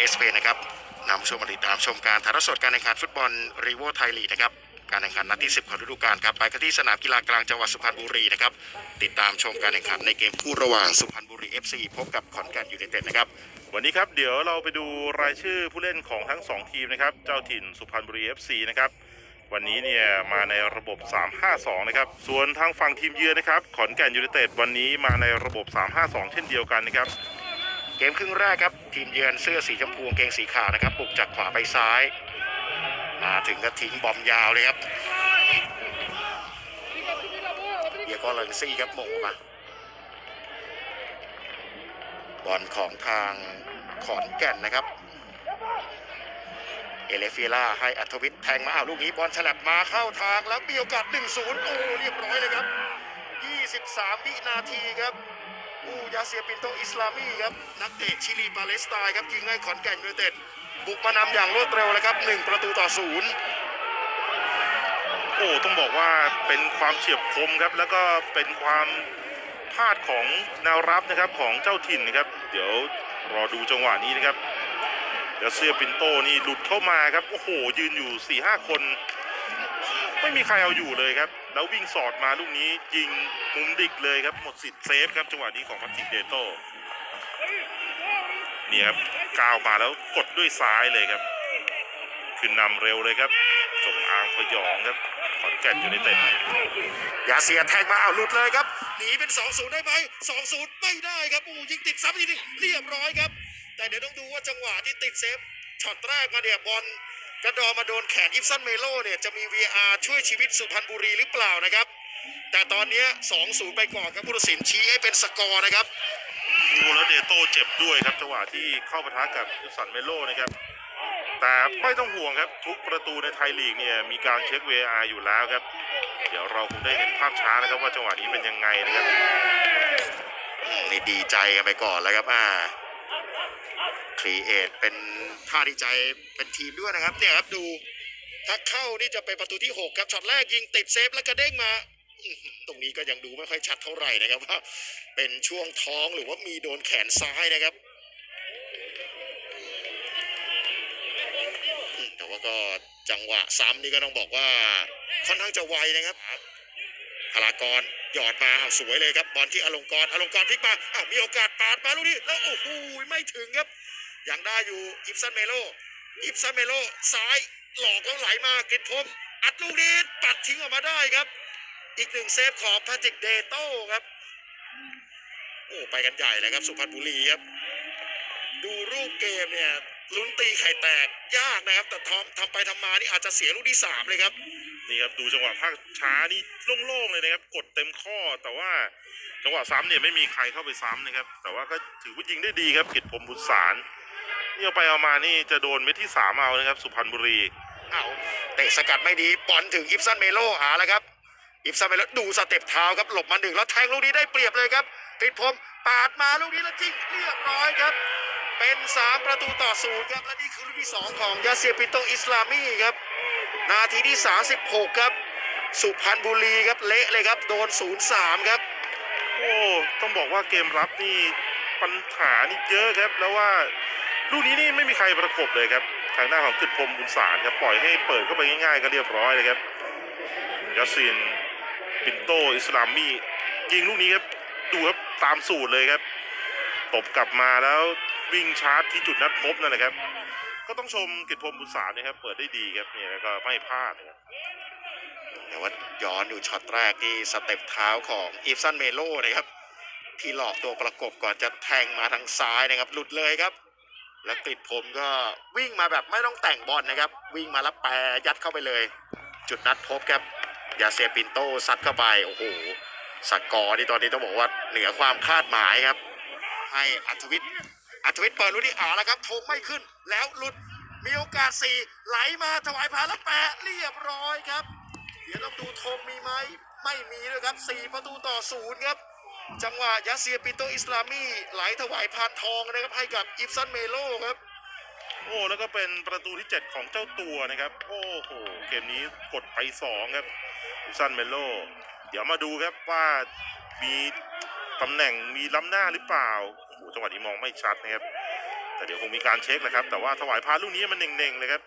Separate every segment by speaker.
Speaker 1: เอสเพนะครับนำชมมาติดตามชมการถ่ายทอดสดการแข่งขันฟุตบอลรีโวไทยลีกนะครับการแข่งขันนัดที่ 10ของฤดูกาลครับไปกันที่สนามกีฬากลางจังหวัดสุพรรณบุรีนะครับติดตามชมการแข่งขันในเกมคู่ระหว่างสุพรรณบุรี FC พบกับขอนแก่นยูไนเต็ดนะครับ
Speaker 2: วันนี้ครับเดี๋ยวเราไปดูรายชื่อผู้เล่นของทั้ง 2 ทีมนะครับเจ้าถิ่นสุพรรณบุรี FC นะครับวันนี้เนี่ยมาในระบบ 3-5-2 นะครับ ส่วนทางฝั่งทีมเยือนนะครับ ขอนแก่นยูไนเต็ดวันนี้มาในระบบ 3-5-2 เช่นเดียวกันนะครับ
Speaker 1: เกมครึ่งแรกครับ ทีมเยือนเสื้อสีชมพูเกงสีขาวนะครับปลุกจากขวาไปซ้าย มาถึงก็ทิ้งบอมยาวเลยครับเดียโกเลนซี่ครับหมงออกมาบอลของทางขอนแก่นนะครับ เอเลฟิล่าให้อัธวิทย์แทงมาอ้าวลูกนี้บอลฉลับมาเข้าทางแล้วมีโอกาส 1-0 โอ้เรียบร้อยเลยครับ 23 วินาทีครับ อูยาเซียปินโตอิสลามีครับนักเตะชิลีปาเลสไตน์ครับยิงให้ขอนแก่นยูไนเต็ดบุกมานำอย่างรวดเร็วเลยครับ1ประตูต่อศูนย์
Speaker 2: โอ้ต้องบอกว่าเป็นความเฉียบคมครับ แล้วก็เป็นความพลาดของแนวรับนะครับของเจ้าถิ่นนะครับ เดี๋ยวรอดูจังหวะนี้นะครับเดี๋ยวเสื้อปินโตนี่หลุดเข้ามาครับ โอ้โห ยืนอยู่4ี่ห้าคน ไม่มีใครเอาอยู่เลยครับ แล้ววิ่งสอดมาลูกนี้ยิงมุมดิกเลยครับหมดสิทธิ์เซฟครับจังหวะนี้ของพัตติเดโตนี่ครับก้าวมาแล้วกดด้วยซ้ายเลยครับขึ้นนำเร็วเลยครับจงอางพยองครับขอนแก่นอยู่ในเต็ด
Speaker 1: ยาเซียแทงมาเอาหลุดเลยครับหนีเป็น2-0ได้ไหม2-0ไม่ได้ครับอู้ยิงติดซ้ำอีกทีเรียบร้อยครับ แต่เดี๋ยวต้องดูว่าจังหวะที่ติดเซฟช็อตแรกมาเนี่ยบอล กระดอมาโดนแขนอิฟซันเมโลเนี่ยจะมี VR ช่วยชีวิตสุพรรณบุรีหรือเปล่านะครับ แต่ตอนเนี้ย2-0ไปก่อนครับผู้ตัดสินชี้ให้เป็นสกอร์นะครับ
Speaker 2: ดูแล้วเดโต้เจ็บด้วยครับจังหวะที่เข้าปะทะกับยุสันเมโลนะครับ แต่ไม่ต้องห่วงครับ ทุกประตูในไทยลีกเนี่ยมีการเช็ค VR อยู่แล้วครับ เดี๋ยวเราคงได้เห็นภาพช้านะครับว่าจังหวะนี้เป็นยังไงนะครับ
Speaker 1: อืมนี่ดีใจกันไปก่อนแล้วครับอ่า ครีเอทเป็นท่าดีใจเป็นทีมด้วยนะครับ เนี่ยครับดูถ้าเข้านี่จะเป็นประตูที่ 6 ครับช็อตแรกยิงติดเซฟแล้วกระเด้งมา ตรงนี้ก็ยังดูไม่ค่อยชัดเท่าไหร่นะครับว่าเป็นช่วงท้องหรือว่ามีโดนแขนซ้ายนะครับแต่ว่าก็จังหวะซ้ำนี่ก็ต้องบอกว่าค่อนข้างจะไวนะครับพลากรหยอดมาอ้าสวยเลยครับบอลที่อลงกรณ์อลงกรณ์พลิกมาอ้าวมีโอกาสปาดมาลูกนี้แล้วโอ้โหไม่ถึงครับ ยังได้อยู่อิฟซันเมโลอิฟซันเมโลซ้ายหลอกแล้วไหลมากริดพรมอัดลูกนี้ปัดทิ้งออกมาได้ครับ อีกหนึ่งเซฟของพาติกเดโต้ครับ โอ้ไปกันใหญ่เลยครับ สุพรรณบุรีครับ ดูรูปเกมเนี่ยลุ้นตีไข่แตกยากนะครับ แต่ทำทำไปทำมานี่อาจจะเสียลูกที่สามเลยครับ
Speaker 2: นี่ครับดูจังหวะภาคช้านี่โล่งๆเลยนะครับ กดเต็มข้อแต่ว่าจังหวะซ้ำเนี่ยไม่มีใครเข้าไปซ้ำนะครับ แต่ว่าก็ถือว่ายิงได้ดีครับกิจพรมบุษสารนี่เอาไปเอามานี่จะโดนเม็ดที่สามเอานะครับ สุพรรณบุรี
Speaker 1: เอาเตะสกัดไม่ดีบอลถึงอิฟซันเมโลหาแล้วครับอิฟซันเมโลดูสเต็ปเท้าครับหลบมาหนึ่งแล้วแทงลูกนี้ได้เปรียบเลยครับติดผมปาดมาลูกนี้แล้วจิงเรียบร้อยครับ เป็น 3 ประตูต่อศูนย์ครับและนี่คือลูกที่2ของยาเซียปิโตอิสลามีครับ นาทีที่ 36 ครับ สุพรรณบุรีครับเละเลยครับโดน 0-3 ครับ
Speaker 2: โอ้ต้องบอกว่าเกมรับนี่ปัญหานี่เยอะครับ แล้วว่าลูกนี้นี่ไม่มีใครประกบเลยครับ ทางหน้าของกึดพรมบุญสารครับปล่อยให้เปิดเข้าไปง่ายๆก็เรียบร้อยเลยครับยัสซินปินโตอิสลามมี่ยิงลูกนี้ครับดูครับตามสูตรเลยครับตบกลับมาแล้ววิ่งชาร์จที่จุดนัดพบนั่นแหละครับ ก็ต้องชมกิตพรมบุญสารนะครับเปิดได้ดีครับเนี่ยแล้วก็ไม่พลาดนะครับ
Speaker 1: แต่ว่าย้อนดูช็อตแรกที่สเต็ปเท้าของอีฟซันเมโลนะครับ ที่หลอกตัวประกบก่อนจะแทงมาทางซ้ายนะครับ หลุดเลยครับ แล้วกริดผมก็วิ่งมาแบบไม่ต้องแต่งบอลนะครับ วิ่งมาแล้วแปรยัดเข้าไปเลย จุดนัดพบครับยาเซปินโตซัดเข้าไปโอ้โหสกอร์นี่ตอนนี้ต้องบอกว่าเหนือความคาดหมายครับ ให้อัธวิทย์ อัธวิทย์เปิดลูกนี้อ่าแล้วครับโถงไม่ขึ้น แล้วหลุดมีโอกาสสี่ไหลมาถวายพาแล้วแปะเรียบร้อยครับ เดี๋ยวต้องดูธงมีไหมไม่มีด้วยครับ4ประตูต่อศูนย์ครับ จังหวะยาเซียปิโตอิสลามีไหลถวายพานทองนะครับให้กับอิฟซันเมโลครับ
Speaker 2: โอ้แล้วก็เป็นประตูที่ 7 ของเจ้าตัวนะครับ โอ้โหเกมนี้กดไป 2 ครับซันเมโล เดี๋ยวมาดูครับว่ามีตำแหน่งมีล้ำหน้าหรือเปล่า โอ้โหจังหวะนี้มองไม่ชัดนะครับแต่เดี๋ยวคงมีการเช็คนะครับ แต่ว่าถวายพาลูกนี้มันเน่งๆเลยครับ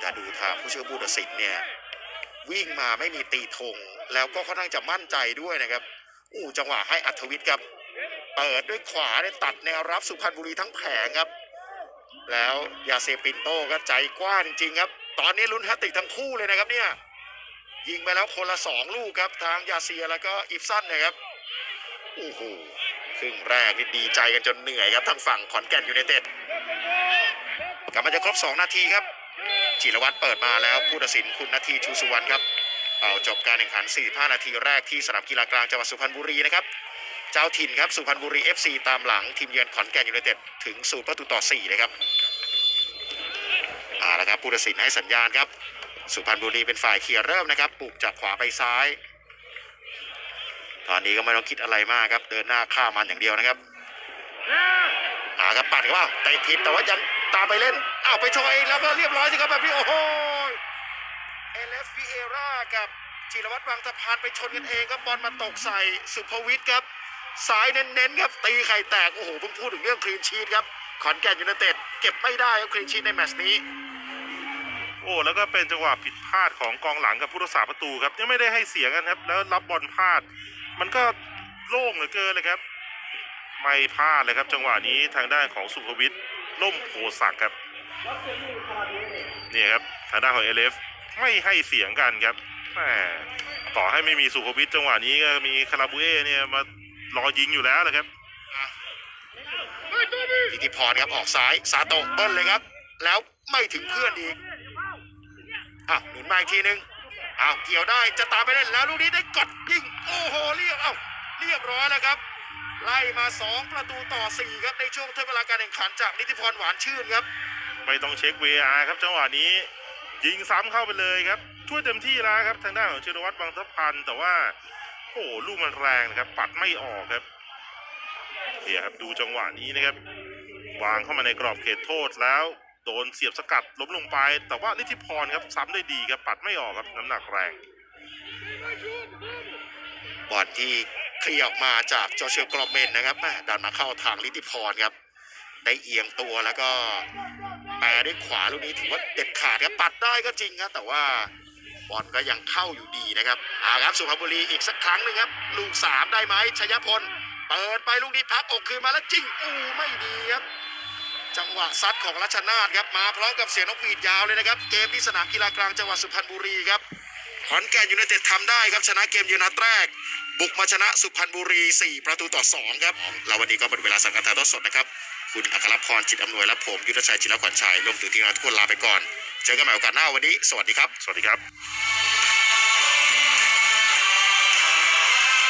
Speaker 1: แต่ดูทางผู้ช่วยผู้ตัดสินเนี่ยวิ่งมาไม่มีตีธงแล้วก็ค่อนข้างจะมั่นใจด้วยนะครับอู้จังหวะให้อัธวิทย์ครับ เปิดด้วยขวาเนี่ยตัดแนวรับสุพรรณบุรีทั้งแผงครับ แล้วยาเซปินโต้ก็ใจกว้างจริงครับ ตอนนี้ลุ้นแฮตติกทั้งคู่เลยนะครับเนี่ยยิงไปแล้วคนละสองลูกครับ ทางยาเซียแล้วก็อิฟซันนะครับโอ้โห ครึ่งแรกนี่ดีใจกันจนเหนื่อยครับทางฝั่งขอนแก่นยูไนเต็ดกลับมาจะครบ 2 นาทีครับ จิรวัตรเปิดมาแล้วผู้ตัดสินคุณนาทีชูสุวรรณครับเป่าจบการแข่งขัน 45 นาทีแรกที่สนามกีฬากลางจังหวัดสุพรรณบุรีนะครับ เจ้าถิ่นครับสุพรรณบุรี FC ตามหลังทีมเยือนขอนแก่นยูไนเต็ดถึงศูนย์ประตูต่อ4เลยครับเอาละครับผู้ตัดสินให้สัญญาณครับ สุพรรณบุรีเป็นฝ่ายเคลียร์เริ่มนะครับปลุกจากขวาไปซ้าย ตอนนี้ก็ไม่ต้องคิดอะไรมากครับ เดินหน้าฆ่ามันอย่างเดียวนะครับหาครับปัดครับว่าเตะผิดแต่ว่ายังตามไปเล่นอ้าวไปโชว์เองแล้วก็เรียบร้อยสิครับแบบนี้โอ้โหเอเลฟวิเอรากับจิรวัตรวังสะพานไปชนกันเองครับบอลมาตกใส่สุภวิทย์ครับสายเน้นๆครับตีไข่แตกโอ้โหเพิ่งพูดถึงเรื่องคลีนชีตครับขอนแก่นยูไนเต็ดเก็บไม่ได้ครับคลีนชีตในแมตช์นี้
Speaker 2: โอ้แล้วก็เป็นจังหวะผิดพลาดของกองหลังกับผู้รักษาประตูครับยังไม่ได้ให้เสียงกันครับแล้วรับบอลพลาด มันก็โล่งเหลือเกินเลยครับ ไม่พลาดเลยครับ จังหวะนี้ทางด้านของสุภวิทย์ล่มโพศักดิ์ครับนี่ครับทางด้านของเอเลฟไม่ให้เสียงกันครับแหมต่อให้ไม่มีสุภวิทย์จังหวะนี้ก็มีคาราบูเอเนี่ยมารอยิงอยู่แล้วนะครับ
Speaker 1: อิทธิพรครับออกซ้ายซาโตเบิ้ลเลยครับ แล้วไม่ถึงเพื่อนอีกอะหนุนมาอีกทีนึง เอาเกี่ยวได้จะตามไปเล่นแล้วลูกนี้ได้กดยิงโอ้โหเรียบเอาเรียบร้อยแล้วครับ ไล่มา 2 ประตูต่อ 4 ครับในช่วงเทเวลาการแข่งขันจากนิติพรหวานชื่นครับ
Speaker 2: ไม่ต้องเช็ค VR ครับจังหวะนี้ยิงซ้ำเข้าไปเลยครับ ช่วยเต็มที่แล้วครับทางด้านของชิรวัตรบางทัพพันแต่ว่าโอ้ลูกมันแรงนะครับ ปัดไม่ออกครับเนี่ยครับดูจังหวะนี้นะครับ วางเข้ามาในกรอบเขตโทษแล้ว โดนเสียบสกัดล้มลงไป แต่ว่านิติพรครับซ้ำได้ดีครับปัดไม่ออกครับน้ำหนักแรง
Speaker 1: บอลที่เคลียร์ออกมาจากจอเชลกรอมเมนนะครับแม่ดันมาเข้าทางลิติพรครับ ได้เอียงตัวแล้วก็แปรด้วยขวาลูกนี้ถือว่าเด็ดขาดครับปัดได้ก็จริงครับแต่ว่าบอลก็ยังเข้าอยู่ดีนะครับอ่าครับสุพรรณบุรีอีกสักครั้งหนึ่งครับ ลูกสามได้ไหมชยพล เปิดไปลูกนี้พักอกคืนมาแล้วจริงอู้ไม่ดีครับ จังหวะซัดของรัชนาทครับมาพร้อมกับเสียงนกหวีดยาวเลยนะครับ เกมที่สนามกีฬากลางจังหวัดสุพรรณบุรีครับขอนแก่นยูไนเต็ดทำได้ครับชนะเกมยูนัดแรก บุกมาชนะสุพรรณบุรี 4 ประตูต่อ 2 ครับแล้ววันนี้ก็หมดเวลาสังกัดถ่ายทอดสดนะครับ คุณอัครพรจิตอำนวยและผมยุทธชัยจิรขวัญชัยรวมถึงทีมงานทุกคนลาไปก่อน เจอกันใหม่โอกาสหน้าวันนี้ สวัสดีครับ
Speaker 2: สวัสดีครับ